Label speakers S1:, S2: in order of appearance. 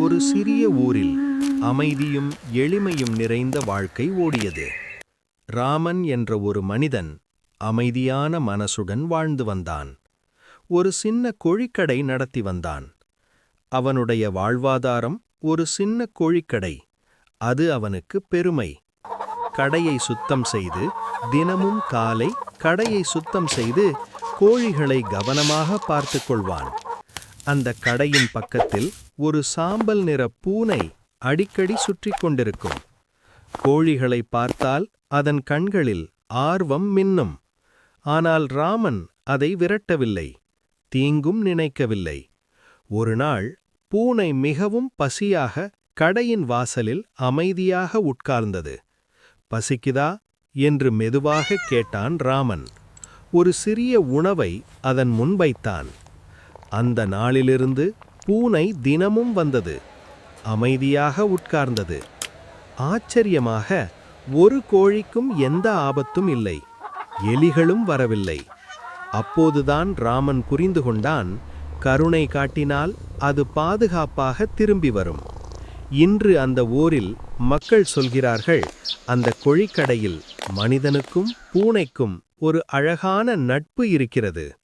S1: ஒரு சிறிய ஊரில் அமைதியும் எளிமையும் நிறைந்த வாழ்க்கை ஓடியது. ராமன் என்ற ஒரு மனிதன் அமைதியான மனசுடன் வாழ்ந்து வந்தான். ஒரு சின்ன கோழிக்கடை நடத்தி வந்தான். அவனுடைய வாழ்வாதாரம் ஒரு சின்ன கோழிக்கடை. அது அவனுக்கு பெருமை. கடையை சுத்தம் செய்து தினமும் காலை கடையை சுத்தம் செய்து கோழிகளை கவனமாக பார்த்துக் கொள்வான். அந்த கடையின் பக்கத்தில் ஒரு சாம்பல் நிற பூனை அடிக்கடி சுற்றி கொண்டிருக்கும். கோழிகளை பார்த்தால் அதன் கண்களில் ஆர்வம் மின்னும். ஆனால் ராமன் அதை விரட்டவில்லை தீங்கும் நினைக்கவில்லை. ஒரு நாள் பூனை மிகவும் பசியாக கடையின் வாசலில் அமைதியாக உட்கார்ந்தது. பசிக்குதா? என்று மெதுவாக கேட்டான் ராமன். ஒரு சிறிய உணவை அதன் முன் வைத்தான். அந்த நாளிலிருந்து பூனை தினமும் வந்தது. அமைதியாக உட்கார்ந்தது. ஆச்சரியமாக ஒரு கோழிக்கும் எந்த ஆபத்தும் இல்லை. எலிகளும் வரவில்லை. அப்போதுதான் ராமன் புரிந்து கொண்டான் கருணை காட்டினால் அது பாதுகாப்பாக திரும்பி வரும். இன்று அந்த ஊரில் மக்கள் சொல்கிறார்கள் அந்த கொழிக்கடையில் மனிதனுக்கும் பூனைக்கும் ஒரு அழகான நட்பு இருக்கிறது.